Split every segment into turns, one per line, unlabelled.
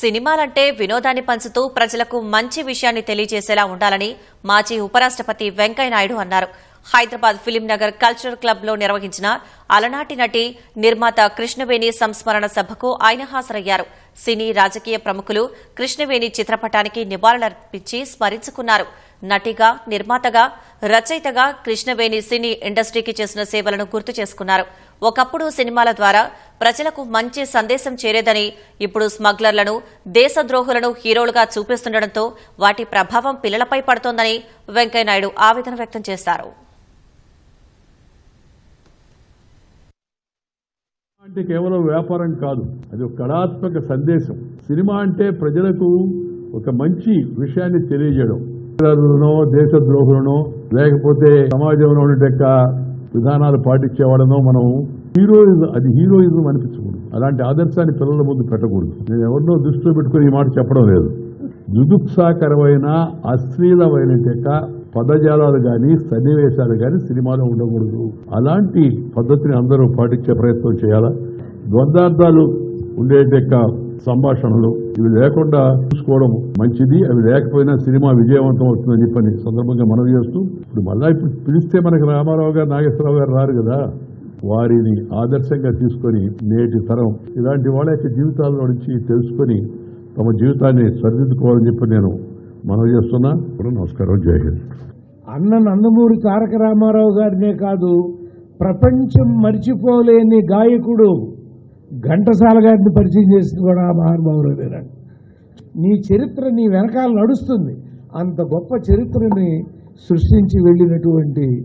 సినిమాలంటే వినోదాన్ని పంచుతూ ప్రజలకు మంచి విషయాన్ని తెలియజేసేలా ఉండాలని మాజీ ఉపరాష్ట్రపతి వెంకయ్యనాయుడు అన్నారు. హైదరాబాద్ ఫిలింనగర్ కల్చరల్ క్లబ్లో నిర్వహించిన అలనాటి నటి నిర్మాత కృష్ణవేణి సంస్మరణ సభకు ఆయన హాజరయ్యారు. సినీ రాజకీయ ప్రముఖులు కృష్ణవేణి చిత్రపటానికి నివాళులర్పించి స్మరించుకున్నారు. నటిగా నిర్మాతగా రచయితగా కృష్ణవేణి సినీ ఇండస్ట్రీకి చేసిన సేవలను గుర్తు చేసుకున్నారు. ఒకప్పుడు సినిమాల ద్వారా ప్రజలకు మంచి సందేశం చేరేదని ఇప్పుడు స్మగ్లర్లను దేశద్రోహులను హీరోలుగా చూపిస్తుండటంతో వాటి ప్రభావం పిల్లలపై పడుతోందని వెంకయ్యనాయుడు ఆవేదన వ్యక్తం చేశారు.
అంటే కేవలం వ్యాపారం కాదు అది ఒక కళాత్మక సందేశం. సినిమా అంటే ప్రజలకు ఒక మంచి విషయాన్ని తెలియజేయడం. దేశ దేశద్రోహులనో లేకపోతే సమాజంలో ఉండే విధానాలు పాటించేవాడనో మనం హీరోయిజం అది హీరోయిజం అనిపించకూడదు. అలాంటి ఆదర్శాన్ని పిల్లల ముందు పెట్టకూడదు. నేను ఎవరినో దృష్టిలో పెట్టుకుని ఈ మాట చెప్పడం లేదు. జుదుప్సాకరమైన అశ్లీలమైన యొక్క పదజాలాలు కానీ సన్నివేశాలు కానీ సినిమాలో ఉండకూడదు. అలాంటి పద్ధతిని అందరూ పాటించే ప్రయత్నం చేయాలా? ద్వందార్థాలు ఉండేటెక్క సంభాషణలు ఇవి లేకుండా చూసుకోవడం మంచిది. అవి లేకపోయినా సినిమా విజయవంతం అవుతుందని చెప్పని సందర్భంగా మనవి చేస్తూ ఇప్పుడు మళ్ళా ఇప్పుడు పిలిస్తే మనకి రామారావు గారు నాగేశ్వరరావు గారు రారు కదా. వారిని ఆదర్శంగా తీసుకొని నేటి తరం ఇలాంటి వాళ్ళ యొక్క జీవితాల్లో నుంచి తెలుసుకొని తమ జీవితాన్ని సరిదిద్దుకోవాలని చెప్పి నేను మనవి చేస్తున్నా. నమస్కారం. జై హింద్.
అన్న నందమూరి తారక రామారావు గారినే కాదు ప్రపంచం మర్చిపోలేని గాయకుడు ఘంటసాల గారిని పరిచయం చేసింది కూడా ఆ మహానుభావులేనండి నీ చరిత్ర నీ వెనకాల నడుస్తుంది. అంత గొప్ప చరిత్రని సృష్టించి వెళ్ళినటువంటి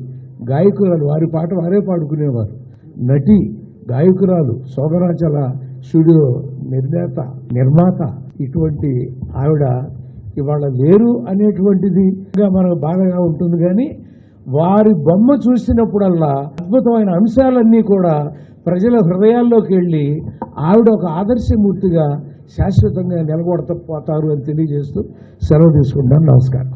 గాయకురాలు వారి పాట వారే పాడుకునేవారు. నటి గాయకురాలు శోభనాచల స్టూడియో నిర్మాత నిర్మాత ఇటువంటి ఆవిడ ఇవాళ లేరు అనేటువంటిది మనకు బాధగా ఉంటుంది కానీ వారి బొమ్మ చూసినప్పుడల్లా అద్భుతమైన అంశాలన్నీ కూడా ప్రజల హృదయాల్లోకి వెళ్ళి ఆవిడ ఒక ఆదర్శమూర్తిగా శాశ్వతంగా నిలబడతా పోతారు అని తెలియజేస్తూ సెలవు తీసుకుంటాను నమస్కారం.